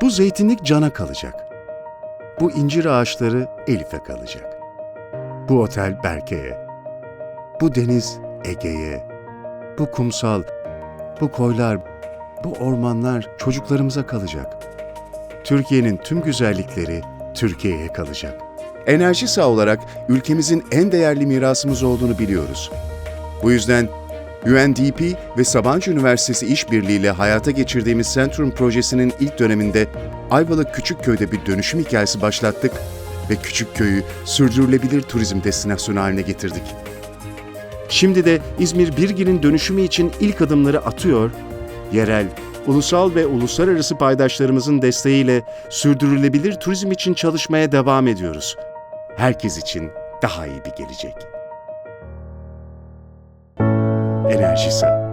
Bu zeytinlik cana kalacak. Bu incir ağaçları Elif'e kalacak. Bu otel Berke'ye. Bu deniz Ege'ye. Bu kumsal, bu koylar, bu ormanlar çocuklarımıza kalacak. Türkiye'nin tüm güzellikleri Türkiye'ye kalacak. Enerji Sağ olarak ülkemizin en değerli mirasımız olduğunu biliyoruz. Bu yüzden UNDP ve Sabancı Üniversitesi işbirliğiyle hayata geçirdiğimiz Centrum projesinin ilk döneminde Ayvalık Küçükköy'de bir dönüşüm hikayesi başlattık ve Küçükköy'ü sürdürülebilir turizm destinasyonu haline getirdik. Şimdi de İzmir Birgil'in dönüşümü için ilk adımları atıyor, yerel, ulusal ve uluslararası paydaşlarımızın desteğiyle sürdürülebilir turizm için çalışmaya devam ediyoruz. Herkes için daha iyi bir gelecek. Enerjisa